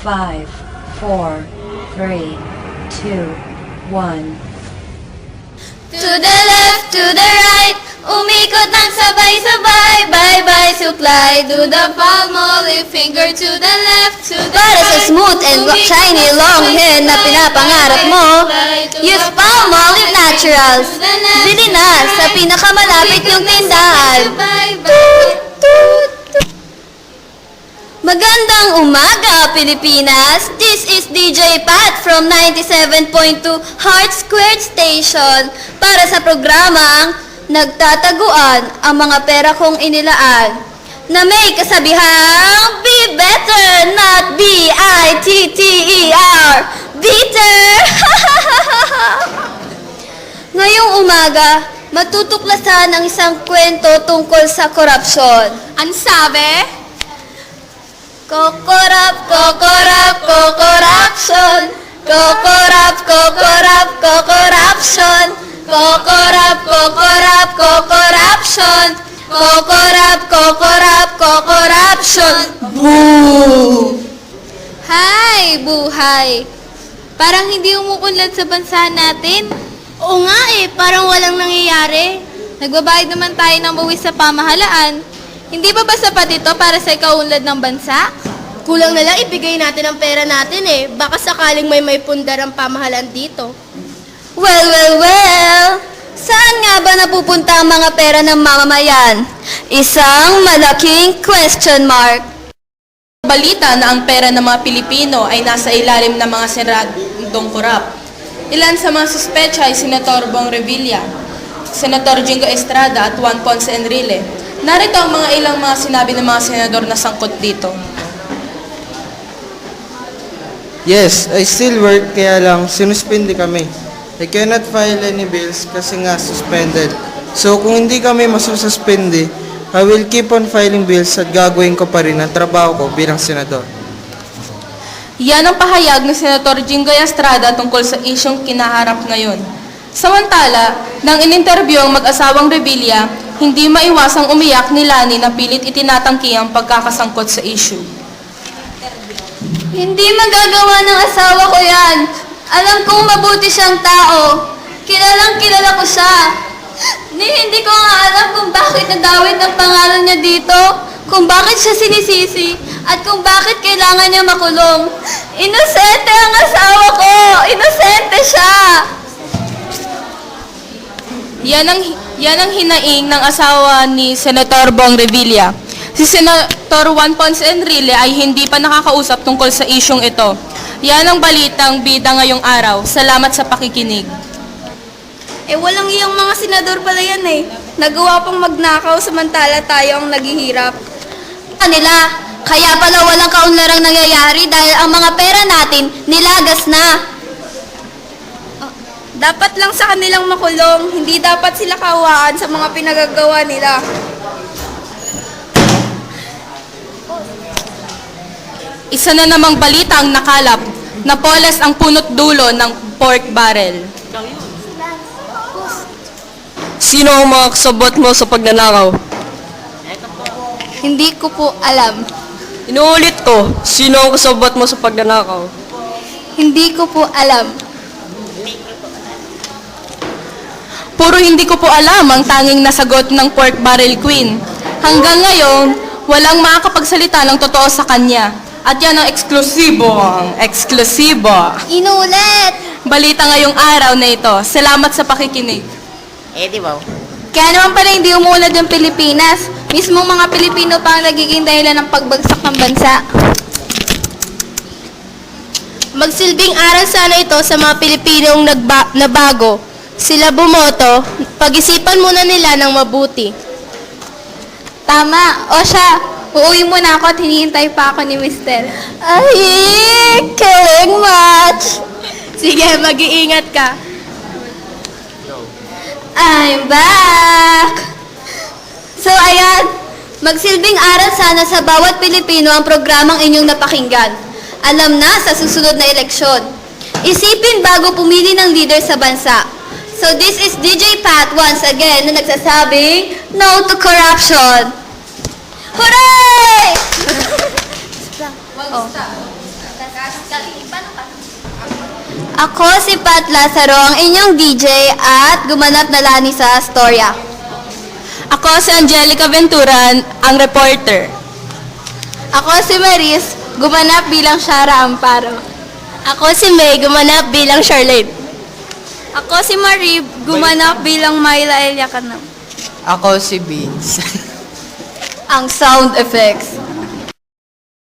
five, four, three, two, one. To the left, to the right, umikot ng sabay-sabay, bye-bye supply. Do the palm olive finger to the left, to the Para sa right, smooth and umikot shiny ng long hair na pinapangarap mo, use the Palmolive right, Naturals. Bili na sa pinakamalapit yung ng tindahan. sabay-sabay, bye-bye. Magandang umaga, Pilipinas! This is DJ Pat from 97.2 Heart Squared Station para sa programang Nagtataguan ang mga pera kong inilaan na may kasabihang Be better, not B-I-T-T-E-R Bitter! Ngayong umaga, matutuklasan ang isang kwento tungkol sa korupsyon. Ang sabi? Kokorap, kokorap, kokoruption. Kokorap, kokorap, kokoruption. Kokorap, kokorap, kokoruption. Kokorap, kokorap, kokoruption. Boo! Hi, buhay! Parang hindi umuunlad sa bansa natin. Oo nga eh, parang walang nangyayari. Nagbabayad naman tayo ng buwis sa pamahalaan. Hindi ba ba sapat ito para sa ikaunlad ng bansa? Kulang na lang ibigay natin ang pera natin eh. Baka sakaling may may pundar ang pamahalaan dito. Well, well, well! Saan nga ba napupunta ang mga pera ng mamamayan? Isang malaking question mark. Balita na ang pera ng mga Pilipino ay nasa ilalim ng mga senadong korap. Ilan sa mga suspecha ay Senator Bong Revilla, Senator Jingo Estrada at Juan Ponce Enrile. Narito ang mga ilang mga sinabi ng mga senador na sangkot dito. Yes, I still work kaya lang sinuspindi kami. I cannot file any bills kasi nga suspended. So kung hindi kami masususpindi, I will keep on filing bills at gagawin ko pa rin ang trabaho ko bilang senador. Yan ang pahayag ni Senator Jingoy Estrada tungkol sa isyong kinaharap ngayon. Samantala, nang ininterview ang mag-asawang Revilla, hindi maiwasang umiyak ni Lani na pilit itinatangki ang pagkakasangkot sa issue. Hindi magagawa ng asawa ko yan. Alam kong mabuti siyang tao. Kilalang kilala ko siya. Ni hindi ko nga alam kung bakit nadawit ang pangalan niya dito, kung bakit siya sinisisi, at kung bakit kailangan niya makulong. Inosente ang asawa ko! Inosente siya! Yan ang, yan ang hinaing ng asawa ni Senator Bong Revilla. Si Senator Juan Ponce Enrile ay hindi pa nakakausap tungkol sa isyong ito. Yan ang balitang bida ngayong araw. Salamat sa pakikinig. Eh, walang iyang mga senador pala yan eh. Nagawa pang magnakaw samantala tayo ang naghihirap. Kanila, kaya pala walang kaunlarang nangyayari dahil ang mga pera natin nilagas na. Ah, Dapat lang sa kanilang makulong, hindi dapat sila kawaan sa mga pinagagawa nila. Isa na namang balita ang nakalap. Napoles ang punot dulo ng pork barrel. Sino ang mga kasabot mo sa pagnanakaw? Hindi ko po alam. Inuulit ko, sino ang kasabot mo sa pagnanakaw? Hindi ko po alam. Puro hindi ko po alam ang tanging nasagot ng pork barrel queen. Hanggang ngayon, walang makakapagsalita ng totoo sa kanya. At yan ang eksklusibo, ang eksklusibo. Inulit! Balita ngayong araw na ito. Salamat sa pakikinig. Kaya naman pala hindi umuunlad yung Pilipinas. Mismong mga Pilipino pa ang nagiging dahilan ng pagbagsak ng bansa. Magsilbing aral sana ito sa mga Pilipinong nagba- nabago. Sila bumoto, pag-isipan muna nila ng mabuti. Tama. O siya, uuwi muna ako at hinihintay pa ako ni Mister. Ay, killing much! Sige, mag-iingat ka. I'm back! So ayan, magsilbing aral sana sa bawat Pilipino ang programang inyong napakinggan. Alam na sa susunod na eleksyon. Isipin bago pumili ng leader sa bansa. So this is DJ Pat once again na nagsasabing no to corruption. Hooray! oh. Ako si Pat Lazaro, ang inyong DJ at gumanap na lani sa storya. Ako si Angelica Venturan, ang reporter. Ako si Maris, gumanap bilang Shara Amparo. Ako si May, gumanap bilang Charlotte. Ako si Marie, gumanap bilang Myla Eliacanam. Ako si Beans. Ang sound effects.